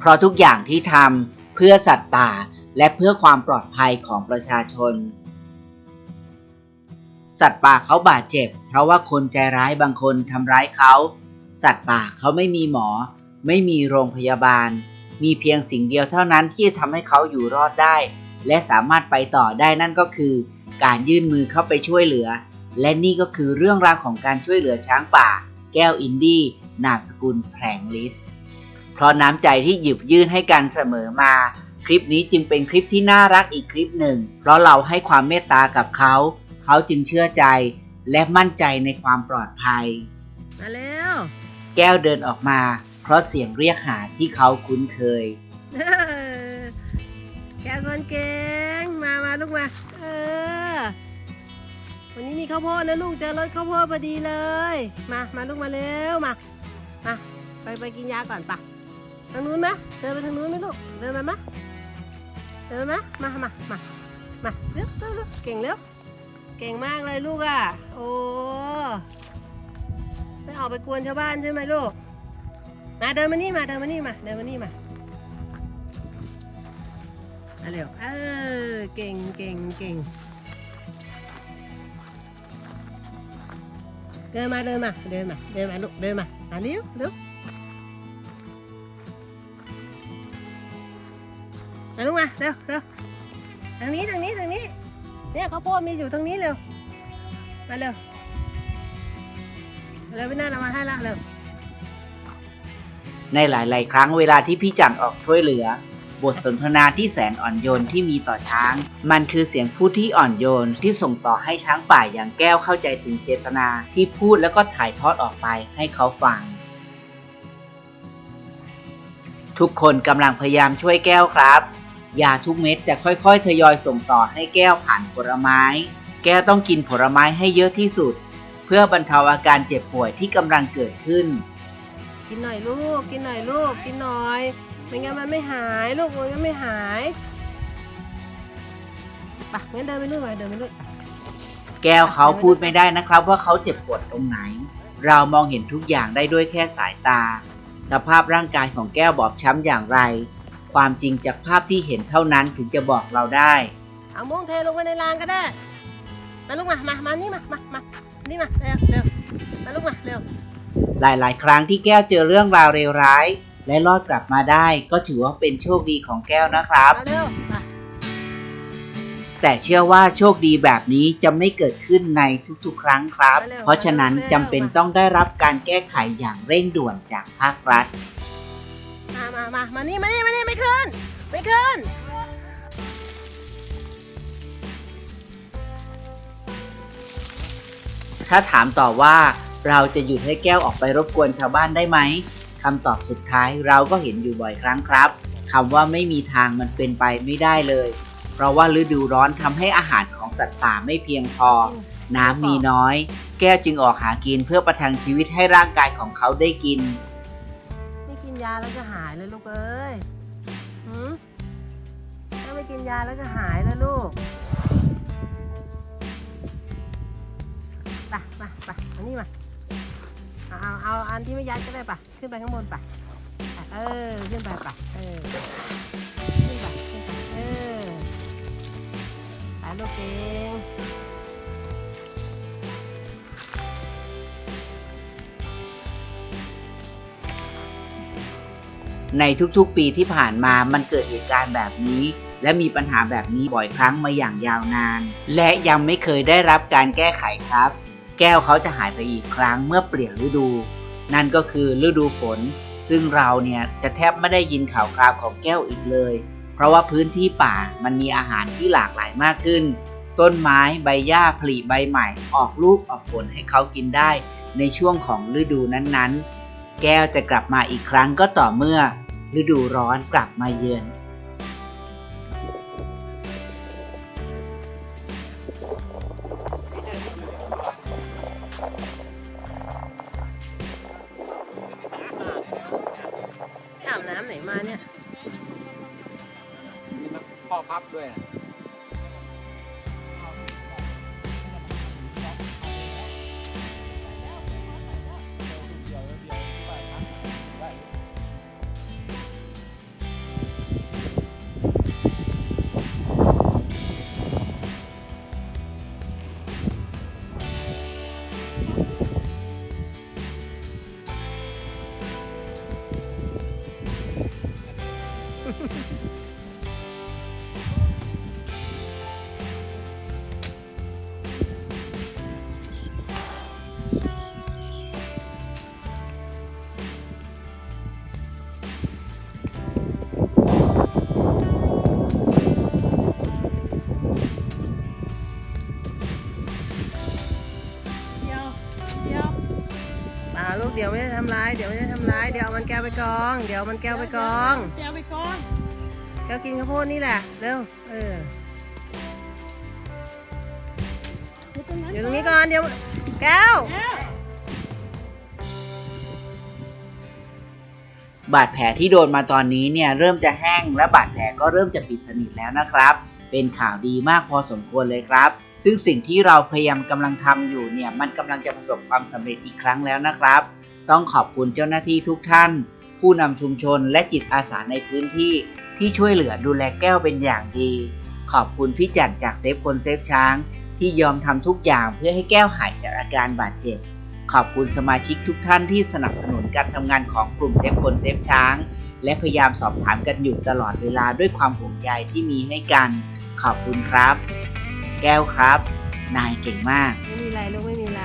เพราะทุกอย่างที่ทำเพื่อสัตว์ป่าและเพื่อความปลอดภัยของประชาชน สัตว์ป่าเขาบาดเจ็บ เพราะว่าคนใจร้ายบางคนทำร้ายเขา สัตว์ป่าเขาไม่มีหมอ ไม่มีโรงพยาบาล มีเพียงสิ่งเดียวเท่านั้นที่จะทำให้เขาอยู่รอดได้ และสามารถไปต่อได้นั่นก็คือ การยื่นมือเข้าไปช่วยเหลือ และนี่ก็คือเรื่องราวของการช่วยเหลือช้างป่า แก้วอินดี้นามสกุลแผลงฤทธิ์ เพราะน้ำใจที่หยิบยื่นให้กันเสมอมา คลิปนี้จึงเป็นคลิปที่น่ารักอีกคลิปหนึ่ง เพราะเราให้ความเมตตากับเขา เขาจึงเชื่อใจและมั่นใจในความปลอดภัย มาเร็ว แก้วเดินออกมา เพราะเสียงเรียกหาที่เขาคุ้นเคยแกคนเก่ง มามาลูกมา เออ วันนี้มีข้าวโพดนะลูกเจอรถข้าวโพดพอดีเลย มา มาลูกมาเร็ว มา มา ไปไปกินยาก่อนปะ ทางนู้นไหมเดินไปทางนู้นไหมลูก เดินมาไหมเดินมามามา มา มาเร็วเร็วเร็วเก่งเร็ว เก่งมากเลยลูกอะ โอ้ไม่ออกไปกวนชาวบ้านใช่ไหมลูก มาเดินมานี่มาเดินมานี่มาเดินมานี่มามาเร็ว เออ เก่งเก่งเก่งเดินมาเดินมาเดินมาเดินมาลูกเดินมามาเร็วเร็ว มาลูกมาเร็วเร็วทางนี้ทางนี้ทางนี้ เนี่ยข้าวโพดมีอยู่ทางนี้เร็ว มาเร็ว เร็วพี่นาเอามาให้ละเร็ว ในหลาย ๆ ครั้งเวลาที่พี่จันออกช่วยเหลือ บทสนทนาที่แสนอ่อนโยนที่มีต่อช้าง มันคือเสียงพูดที่อ่อนโยนที่ส่งต่อให้ช้างป่าอย่างแก้วเข้าใจถึงเจตนาที่พูดแล้วก็ถ่ายทอดออกไปให้เขาฟังทุกคนกำลังพยายามช่วยแก้วครับ ยาทุกเม็ดจะค่อยๆ ทยอยส่งต่อให้แก้วผ่านผลไม้ แก้วต้องกินผลไม้ให้เยอะที่สุด เพื่อบรรเทาอาการเจ็บป่วยที่กำลังเกิดขึ้น กินหน่อยลูก กินหน่อยลูก กินหน่อยไม่งั้นมันไม่หายลูกมันก็ไม่หายไปะงั้นเดินไปนู่นไปเดินไปนู่นไปแก้วเขาพูดไม่ได้นะครับว่าเขาเจ็บปวดตรงไหน เรามองเห็นทุกอย่างได้ด้วยแค่สายตา สภาพร่างกายของแก้วบอบช้ำอย่างไร ความจริงจากภาพที่เห็นเท่านั้นถึงจะบอกเราได้ เอาม่วงเทลงไปในรางก็ได้ มาลูกมา มา มา นี่มา มา มา นี่มา เร็วเร็วมาลูกมา เร็ว หลาย ๆ ครั้งที่แก้วเจอเรื่องราวเลวร้าย และรอดกลับมาได้ ก็ถือว่าเป็นโชคดีของแก้วนะครับ มาเร็วมาแต่เชื่อว่าโชคดีแบบนี้จะไม่เกิดขึ้นในทุกๆ ครั้งครับ เพราะฉะนั้นจำเป็นต้องได้รับการแก้ไขอย่างเร่งด่วนจากภาครัฐ มามามามานี่มานี่มานี่ไม่ขึ้น ไม่ขึ้นถ้าถามต่อว่าเราจะหยุดให้แก้วออกไปรบกวนชาวบ้านได้ไหมคำตอบสุดท้ายเราก็เห็นอยู่บ่อยครั้งครับคำว่าไม่มีทางมันเป็นไปไม่ได้เลย เพราะว่าฤดูร้อนทำให้อาหารของสัตว์ป่าไม่เพียงพอ น้ำมีน้อย แก้วจึงออกหากินเพื่อประทังชีวิตให้ร่างกายของเขาได้กินไม่กิน ยาแล้วจะหายเลยลูกเอ้ยหืมถ้าไม่กินยาแล้วจะหายแล้วลูกไปมาไปมานี่มา เอาเอาเอาอันที่ไม่ยัดก็ได้ปะขึ้นไปข้างบนปะเออ ขึ้นไปปะเออ ขึ้นไปขึ้นไปเออไปลูกเก่ง ในทุกๆปีที่ผ่านมามันเกิดเหตุการณ์แบบนี้ และมีปัญหาแบบนี้บ่อยครั้งมาอย่างยาวนาน และยังไม่เคยได้รับการแก้ไขครับ แก้วเขาจะหายไปอีกครั้งเมื่อเปลี่ยนฤดู นั่นก็คือฤดูฝน ซึ่งเราเนี่ยจะแทบไม่ได้ยินข่าวคราวของแก้วอีกเลย เพราะว่าพื้นที่ป่ามันมีอาหารที่หลากหลายมากขึ้น ต้นไม้ใบหญ้าผลิใบใหม่ ออกลูกออกผลให้เขากินได้ ในช่วงของฤดูนั้นๆ แก้วจะกลับมาอีกครั้งก็ต่อเมื่อ ฤดูร้อนกลับมาเยือน อาบน้ำไหนมาเนี่ย มีน้ำข้อพับด้วย กอง เดี๋ยวมันแก้วไปกองแก้วไปกองแก้วกินข้าวโพดนี่แหละเร็วเอออยู่ตรงนั้นอยู่ตรงนี้ก่อนเดี๋ยวแก้วแก้วบาดแผลที่โดนมาตอนนี้เนี่ยเริ่มจะแห้งและบาดแผลก็เริ่มจะปิดสนิทแล้วนะครับ เป็นข่าวดีมากพอสมควรเลยครับ ซึ่งสิ่งที่เราพยายามกำลังทำอยู่เนี่ยมันกำลังจะประสบความสำเร็จอีกครั้งแล้วนะครับ ต้องขอบคุณเจ้าหน้าที่ทุกท่าน ผู้นำชุมชนและจิตอาสาในพื้นที่ที่ช่วยเหลือดูแลแก้วเป็นอย่างดี ขอบคุณพี่จัดจากเซฟคนเซฟช้าง ที่ยอมทำทุกอย่างเพื่อให้แก้วหายจากอาการบาดเจ็บ ขอบคุณสมาชิกทุกท่านที่สนับสนุนการทำงานของกลุ่มเซฟคนเซฟช้าง และพยายามสอบถามกันอยู่ตลอดเวลาด้วยความห่วงใยที่มีให้กัน ขอบคุณครับ แก้วครับ นายเก่งมาก ไม่มีไรลูกไม่มีไร